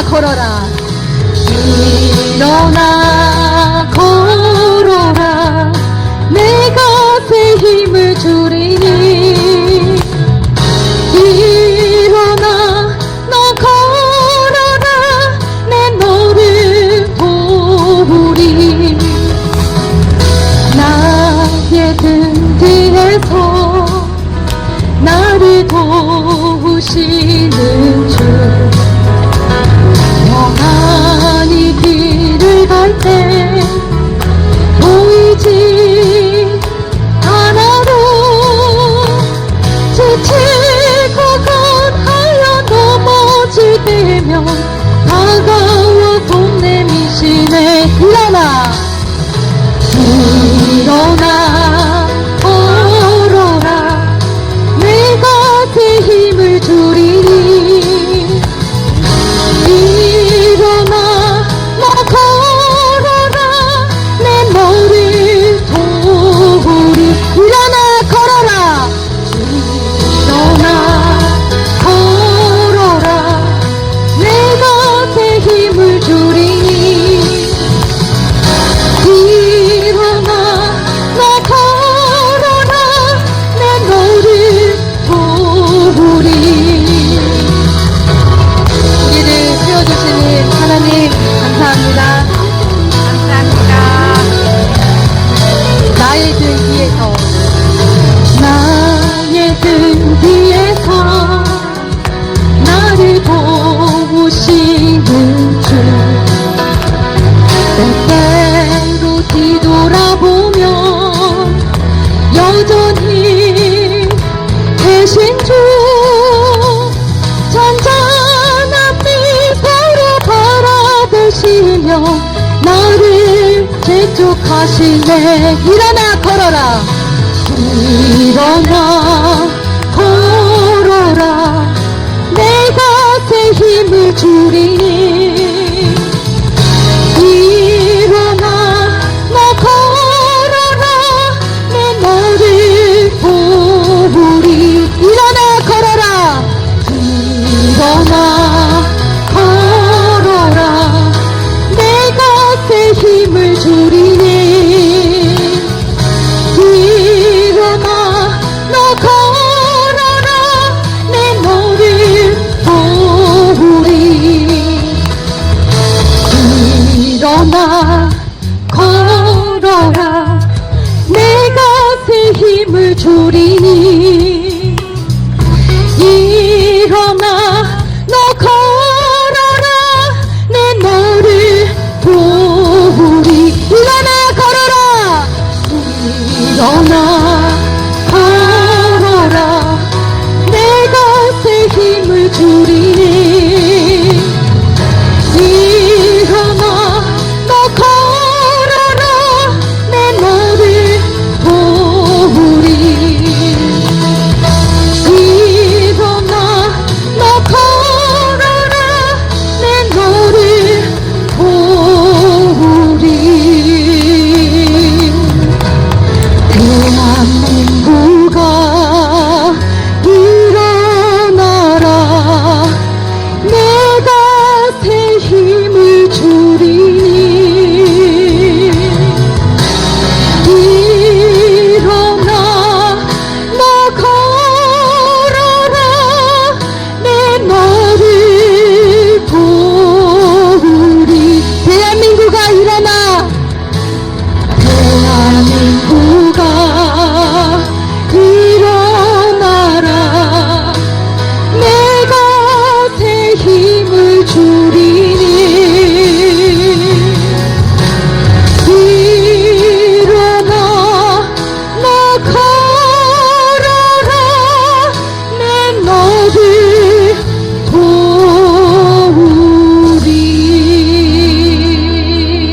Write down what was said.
걸어라. 일어나 걸어라. 내 것에 힘을 주리 Oh no. 하시네 일어나 걸어라. 일어나 걸어라. 내 곁에 힘을 주리니